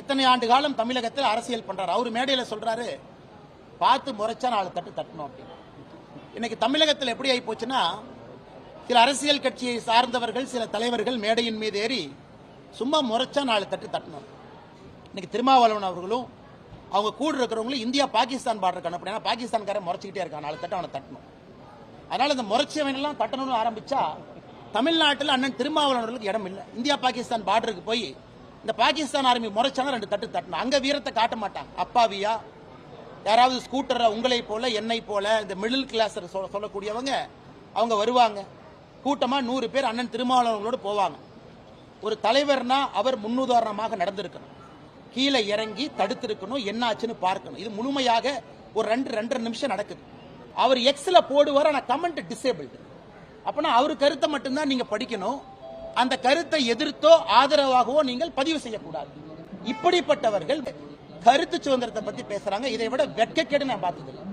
இத்தனை ஆண்டு காலம் தமிழகத்தில் அரசியல் பண்றாரு. அவர் மேடையில் சொல்றாரு பார்த்து முறைச்சா நாலு தட்டு தட்டணும் அப்படின்னு இன்னைக்கு தமிழகத்தில் எப்படி ஆகி போச்சுன்னா சில அரசியல் கட்சியை சார்ந்தவர்கள் சில தலைவர்கள் மேடையின் மீது ஏறி சும்மா முறைச்சா நாலு தட்டு தட்டணும் இன்னைக்கு திருமாவளவன் அவர்களும் அவங்க கூட இருக்கிறவங்களும் இந்தியா பாகிஸ்தான் பார்டருக்கு அனுப்பினா பாகிஸ்தான்காரன் முறைச்சிக்கிட்டே இருக்கான். நாலு தட்டு அவனை தட்டணும். அதனால இந்த முறைச்சவனெல்லாம் தட்டணும்னு ஆரம்பிச்சா தமிழ்நாட்டில் அண்ணன் திருமாவளவன் அவர்களுக்கு இடம் இல்லை. இந்தியா பாகிஸ்தான் பார்டருக்கு போய் இந்த பாகிஸ்தான் ஆர்மி முறைச்சாங்க ரெண்டு தட்டு தட்டணும் அங்க வீரத்தை காட்ட மாட்டாங்க. அப்பாவியா? யாராவது ஸ்கூட்டரை உங்களை போல என்னை போல இந்த மிடில் கிளாஸ் சொல்லக்கூடியவங்க அவங்க வருவாங்க. கூட்டமா நூறு பேர் அண்ணன் திருமாவளவர்களோடு போவாங்க. ஒரு தலைவர்னா அவர் முன்னுதாரணமாக நடந்திருக்கணும். கீழே இறங்கி தடுத்திருக்கணும் என்னாச்சுன்னு பார்க்கணும். இது முழுமையாக ஒரு ரெண்டு ரெண்டரை நிமிஷம் நடக்குது. அவர் எக்ஸில் போடுவார் ஆனால் கமெண்ட் டிசேபிள்டு அப்போனா அவர் கருத்தை மட்டும்தான் நீங்கள் படிக்கணும். அந்த கருத்தை எதிர்த்தோ ஆதரவாகவோ நீங்கள் பதிவு செய்யக்கூடாது. இப்படிப்பட்டவர்கள் கருத்து சுதந்திரத்தை பத்தி பேசுறாங்க. இதை விட வெட்கக்கேடு நான் பார்த்ததில்லை.